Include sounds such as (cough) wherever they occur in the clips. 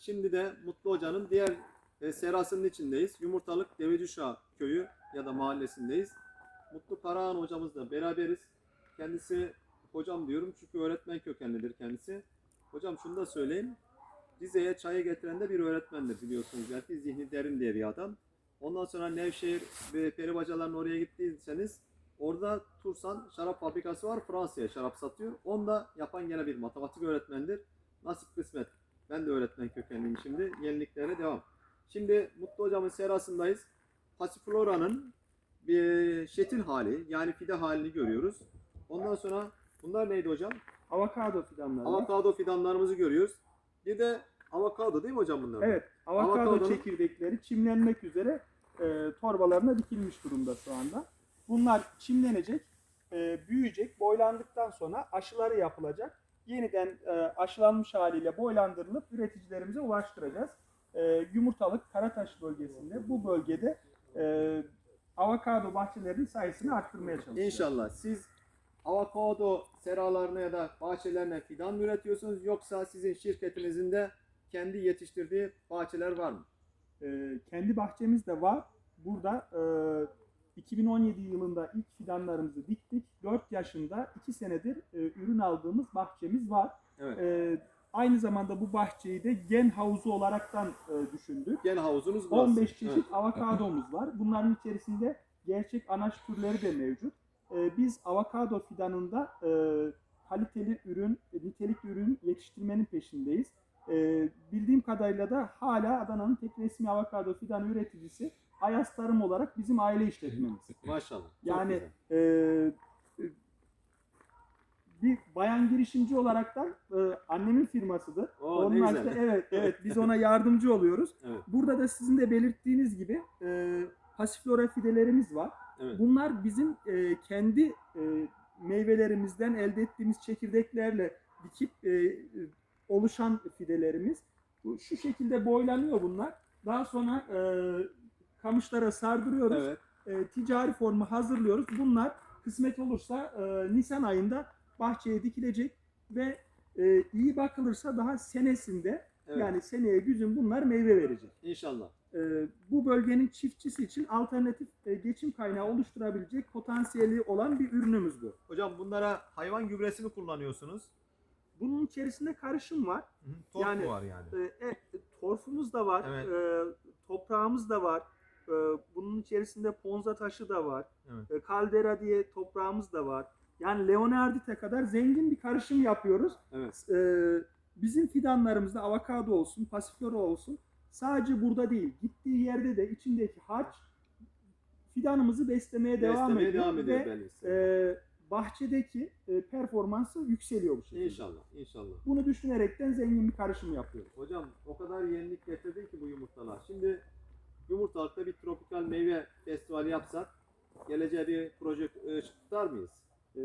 şimdi de Mutlu Hoca'nın diğer e, serasının içindeyiz. Yumurtalık Devecişa köyü ya da mahallesindeyiz. Mutlu Karahan hocamızla beraberiz. Kendisi hocam diyorum çünkü öğretmen kökenlidir kendisi. Hocam şunu da söyleyeyim. Rize'ye çayı getiren de bir öğretmendir biliyorsunuz. Belki zihni derin diye bir adam. Ondan sonra Nevşehir ve Peribacaların oraya gittiyseniz orada Tursan şarap fabrikası var. Fransa'ya şarap satıyor. Onu da yapan gene bir matematik öğretmendir. Nasip kısmet. Ben de öğretmen kökenliyim şimdi. Yeniliklere devam. Şimdi Mutlu Hocam'ın serasındayız. Passiflora'nın bir şetil hali yani fide halini görüyoruz. Ondan sonra bunlar neydi hocam? Avokado fidanları. Avokado fidanlarımızı görüyoruz. Bir de avokado değil mi hocam bunlar? Evet, avokado Avokadonun- çekirdekleri çimlenmek üzere e, torbalarına dikilmiş durumda şu anda. Bunlar çimlenecek, e, büyüyecek, boylandıktan sonra aşıları yapılacak. Yeniden e, aşılanmış haliyle boylandırılıp üreticilerimize ulaştıracağız. E, Yumurtalık, Karataş bölgesinde bu bölgede e, avokado bahçelerinin sayısını arttırmaya çalışacağız. İnşallah. Siz avokado seralarına ya da bahçelerine fidan mı üretiyorsunuz yoksa sizin şirketinizin de kendi yetiştirdiği bahçeler var mı? E, kendi bahçemiz de var. Burada e, 2017 yılında ilk fidanlarımızı diktik. 4 yaşında 2 senedir e, ürün aldığımız bahçemiz var. Evet. E, aynı zamanda bu bahçeyi de gen havuzu olaraktan e, düşündük. Gen havuzunuz burası. 15 çeşit Evet. avokadomuz var. Bunların içerisinde gerçek anaç türleri de mevcut. E, biz avokado fidanında e, kaliteli ürün, nitelikli ürün yetiştirmenin peşindeyiz. E, bildiğim kadarıyla da hala Adana'nın tek resmi avokado fidanı üreticisi Ayas Tarım olarak bizim aile işletmemiz. Maşallah. Yani e, e, bir bayan girişimci olaraktan e, annemin firmasıdır. Oo, güzel. haricinde- evet (laughs) evet biz ona yardımcı oluyoruz. Evet. Burada da sizin de belirttiğiniz gibi e, pasiflora fidelerimiz var. Evet. Bunlar bizim e, kendi e, meyvelerimizden elde ettiğimiz çekirdeklerle dikip e, oluşan fidelerimiz. Şu şekilde boylanıyor bunlar. Daha sonra e, kamışlara sardırıyoruz. Evet. E, ticari formu hazırlıyoruz. Bunlar kısmet olursa e, Nisan ayında bahçeye dikilecek ve e, iyi bakılırsa daha senesinde Evet. yani seneye güzün bunlar meyve verecek. İnşallah. E, bu bölgenin çiftçisi için alternatif e, geçim kaynağı oluşturabilecek potansiyeli olan bir ürünümüz bu. Hocam bunlara hayvan gübresi mi kullanıyorsunuz? Bunun içerisinde karışım var. Hı hı. Torf Yani- var yani? E, e, torfumuz da var. Evet. e, toprağımız da var. E, bunun içerisinde ponza taşı da var. Evet. E, kaldera diye toprağımız da var. Yani Leonardite kadar zengin bir karışım yapıyoruz. Evet. E, bizim fidanlarımızda avokado olsun, pasiflora olsun sadece burada değil, gittiği yerde de içindeki harç fidanımızı beslemeye devam Beslemeye ediyor, devam ediyor ve e, bahçedeki e, performansı yükseliyor bu şekilde. İnşallah. İnşallah. Bunu düşünerekten zengin bir karışım yapıyoruz. Hocam o kadar yenilik getirdi ki bu yumurtalar. Şimdi yumurtalıkta bir tropikal meyve festivali yapsak geleceğe bir proje e, tutar mıyız? E,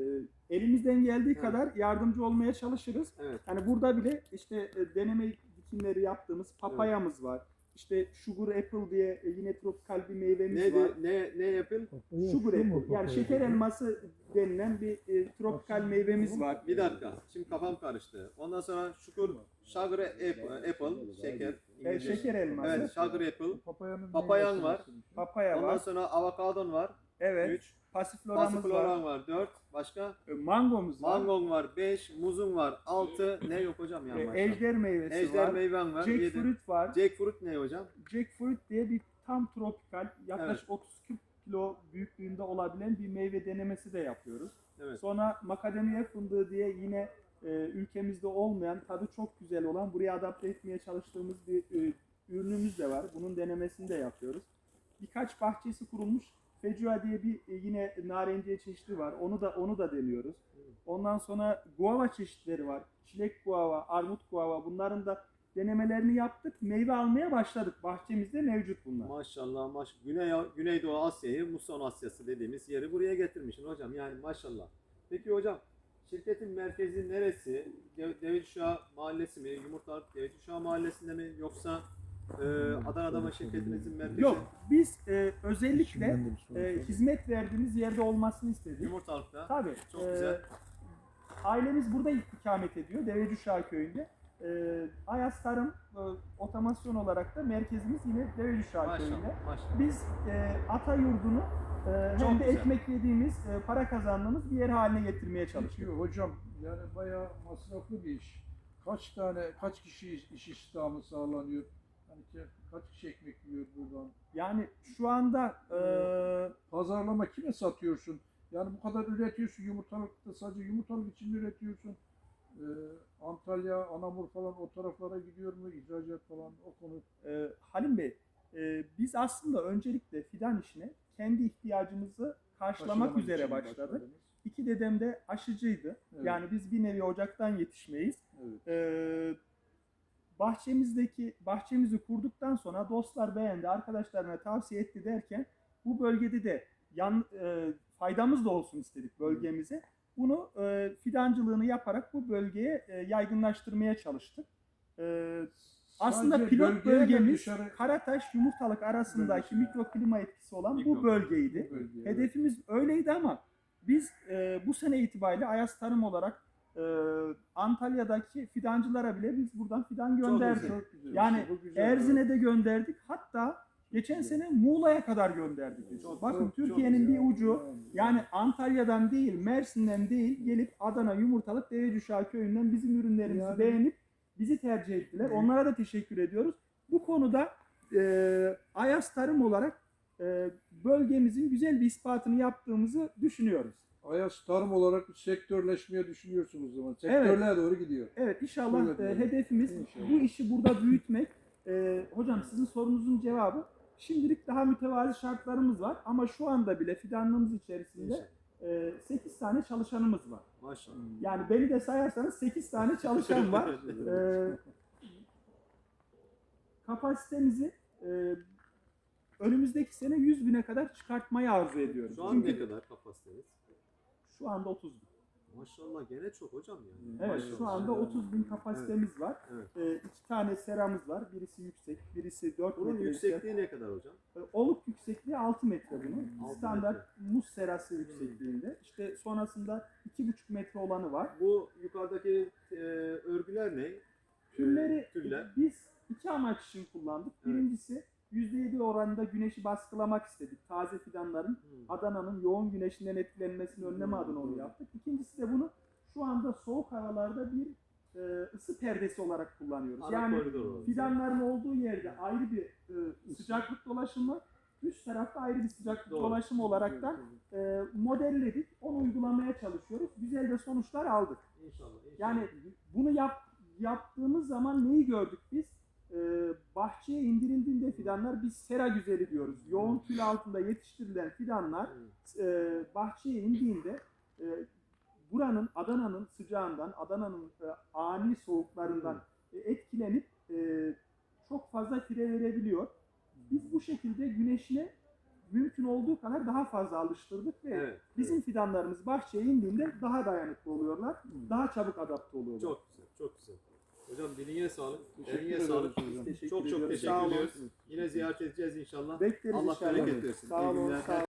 elimizden geldiği Evet. kadar yardımcı olmaya çalışırız. Evet. Yani burada bile işte e, deneme dikimleri yaptığımız papayamız var. İşte sugar apple diye e, yine tropikal bir meyvemiz Ne, var. ne, ne yapın? Sugar apple yani şeker elması denilen bir e, tropikal meyvemiz var. Bir dakika. Şimdi kafam karıştı. Ondan sonra şukur, sugar apple, apple şeker. E, İngilizce. şeker elması, Evet, sugar apple. Papayanın Papayan var. papaya Ondan var. sonra avokadon var. Evet. 3. Pasifloramız var. Pasifloran var. 4. Başka? e, Mangomuz var. Mangon var. 5. Muzun var. 6. Ne yok hocam ya? e, ejder meyvesi Ejder var. meyven var. 7. Jackfruit var. Jackfruit ne hocam? Jackfruit diye bir tam tropikal yaklaşık 30-40 kilo büyüklüğünde olabilen bir meyve denemesi de yapıyoruz. Evet. Sonra makademiye fındığı diye yine e, ülkemizde olmayan, tadı çok güzel olan, buraya adapte etmeye çalıştığımız bir e, ürünümüz de var. Bunun denemesini de yapıyoruz. Birkaç bahçesi kurulmuş. Fecua diye bir e, yine narenciye çeşidi var. Onu da onu da deniyoruz. Ondan sonra guava çeşitleri var. Çilek guava, armut guava bunların da denemelerini yaptık. Meyve almaya başladık. Bahçemizde mevcut bunlar. Maşallah maş Güney Güneydoğu Asya'yı Muson Asyası dediğimiz yeri buraya getirmişsin hocam. Yani maşallah. Peki hocam şirketin merkezi neresi? Dev- Devletuşağı Mahallesi mi? Yumurtalık Devletuşağı Mahallesi'nde mi? Yoksa e, Adana'da mı şirketinizin merkezi? Yok, biz e, özellikle e, hizmet verdiğimiz yerde olmasını istedik. Yumurtalık'ta. Tabii. Çok e, güzel. Ailemiz burada ikamet ediyor. Devecuşağı köyünde. E, Ayas Tarım e, Otomasyon olarak da merkezimiz yine Develi köyünde. Maşallah. Maşallah. Biz e, ata yurdunu e, Çok hem de güzel. ekmek yediğimiz, e, para kazandığımız bir yer haline getirmeye çalışıyoruz. Çalışıyor hocam yani bayağı masraflı bir iş. Kaç tane, kaç kişi iş, iş istihdamı sağlanıyor? Hani kaç kişi ekmek yiyor buradan? Yani şu anda e, Pazarlama kime satıyorsun? Yani bu kadar üretiyorsun yumurtalıkta sadece yumurtalık için üretiyorsun? Ee, Antalya, Anamur falan o taraflara gidiyor mu? İhracat falan o konu. e, Halim Bey, e, biz aslında öncelikle fidan işine kendi ihtiyacımızı karşılamak Karşılamak üzere için başladık. başladınız. İki dedem de aşıcıydı. Evet. Yani biz bir nevi ocaktan yetişmeyiz. Evet. Ee, bahçemizdeki bahçemizi kurduktan sonra dostlar beğendi, arkadaşlarına tavsiye etti derken bu bölgede de yan e, faydamız da olsun istedik bölgemize. Bunu e, fidancılığını yaparak bu bölgeye e, yaygınlaştırmaya çalıştık. E, aslında Sadece pilot bölgemiz dışarı- Karataş yumurtalık arasındaki Bölgesi. mikroklima etkisi olan Mikro- bu bölgeydi. Bu bölgeye, evet. Hedefimiz öyleydi ama biz e, bu sene itibariyle Ayas Tarım olarak Antalya'daki fidancılara bile biz buradan fidan gönderdik. güzel. Çok güzel. Yani bu güzel. Erzin'e de gönderdik. Hatta geçen sene Muğla'ya kadar gönderdik. biz. Çok- Bakın çok- çok Türkiye'nin bir ucu Yani- Antalya'dan değil, Mersin'den değil gelip Adana Yumurtalık Devecüşah köyünden bizim ürünlerimizi Yani- beğenip bizi tercih ettiler. Evet. Onlara da teşekkür ediyoruz. Bu konuda e, Ayas Tarım olarak e, bölgemizin güzel bir ispatını yaptığımızı düşünüyoruz. Ayas tarım olarak bir sektörleşmeye düşünüyorsunuz o zaman. Sektörlere doğru gidiyor. Evet inşallah Evet, e, evet. hedefimiz İnşallah. bu işi burada büyütmek. E, hocam sizin sorunuzun cevabı şimdilik daha mütevazi şartlarımız var ama şu anda bile fidanlığımız içerisinde e, 8 tane çalışanımız var. Maşallah. Yani beni de sayarsanız 8 tane çalışan var. (laughs) E, kapasitemizi e, önümüzdeki sene 100 bine kadar çıkartmayı arzu ediyoruz. Şu an Çünkü ne kadar kapasiteniz? Şu anda 30 bin. Maşallah gene çok hocam yani. Evet Maşallah. şu anda 30 bin kapasitemiz var. Evet. Ee, iki tane seramız var. Birisi yüksek, birisi 4 Bunun metre. yüksekliği ne kadar hocam? Ee, Oluk yüksekliği 6 metre bunun. Altı Standart muz serası yüksekliğinde. İşte sonrasında 2,5 metre olanı var. Bu yukarıdaki e, örgüler ne? Tülleri E, tüller. biz iki amaç için kullandık. Evet. Birincisi %7 oranında güneşi baskılamak istedik. Taze fidanların Hmm. Adana'nın yoğun güneşinden etkilenmesini önleme adına onu yaptık. İkincisi de bunu şu anda soğuk havalarda bir e, ısı perdesi olarak kullanıyoruz. Ana yani olarak. fidanların olduğu yerde ayrı bir e, sıcaklık dolaşımı, üst tarafta ayrı bir sıcaklık Doğru. dolaşımı olaraktan e, modelledik. Onu uygulamaya çalışıyoruz. Güzel de sonuçlar aldık. İnşallah. inşallah. Yani bunu yap, yaptığımız zaman neyi gördük biz? Ee, bahçeye indirildiğinde fidanlar biz sera güzeli diyoruz. Yoğun tül altında yetiştirilen fidanlar e, bahçeye indiğinde e, buranın Adana'nın sıcağından, Adana'nın e, ani soğuklarından e, etkilenip e, çok fazla fire verebiliyor. Biz bu şekilde güneşine mümkün olduğu kadar daha fazla alıştırdık ve Evet. bizim fidanlarımız bahçeye indiğinde daha dayanıklı oluyorlar, daha çabuk adapte oluyorlar. Çok güzel, çok güzel. Hocam diline sağlık, eline sağlık. Çok çok teşekkür ediyoruz. Yine ziyaret edeceğiz inşallah. Bekleriz Allah inşallah. bereket versin. Sağ olun.